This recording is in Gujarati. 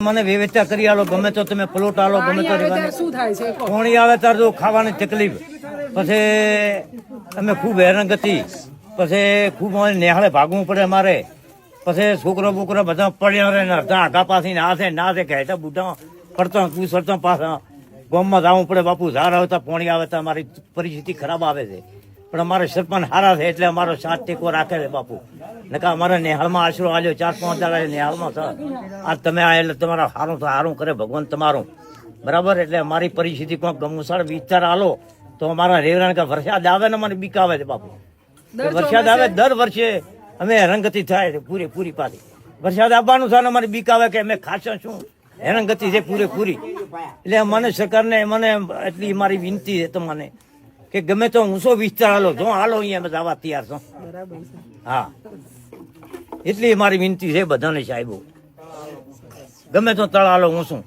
મને વ્યવસ્થા કરી આલો ગમે તો તમે પ્લોટ આલો ગમે તો પાણી આવે ત્યારે શું થાય છે પાણી આવે ત્યારે તો ખાવાની તકલીફ. પછી અમે ખૂબ હેરાનગતિ પછી ખૂબ અમારે નિહાળે ભાગવું પડે અમારે. પછી છોકરો બોકરો બધા પડ્યા રહે ને અડધા આઘા પાછી ના છે ના છે કહેતા બુઢા પડતા કું સરતા પાછા ગામમાં જવું પડે બાપુ ઝાર આવતા પાણી આવે તો અમારી પરિસ્થિતિ ખરાબ આવે છે. પણ અમારે સરપંચ સારા છે એટલે અમારો સાથ ટેકો રાખે છે બાપુ. નકા અમારા નિહાળમાં આશરો આલ્યો ચાર પાંચ દાડા નિહાળમાં સર આ તમે આ એટલે તમારા સારું તો સારું કરે ભગવાન તમારું. બરાબર? એટલે અમારી પરિસ્થિતિ કોઈ ગમુસાળ વિસ્તાર આલો તો અમારા રેવરાણ કે વરસાદ આવે ને મને બીક આવે છે બાપુ. વરસાદ આવે દર વર્ષે અમે હેરાનગતિ થાય છે પૂરેપૂરી પાછી વરસાદ આવવાનું થાય ને અમારી બીક આવે કે અમે ખાસા શું હેરાનગતિ છે પૂરેપૂરી એટલે મને સરકારને મને એટલી મારી વિનંતી છે તમને. કે ગમે તો ઊંચો વિસ્તાર હાલો જો હાલો અહીંયા અમે જવા તૈયાર છો. બરાબર હા. એટલી મારી વિનંતી છે બધાને સાહેબો. ગમે તો તળ હાલો હું શું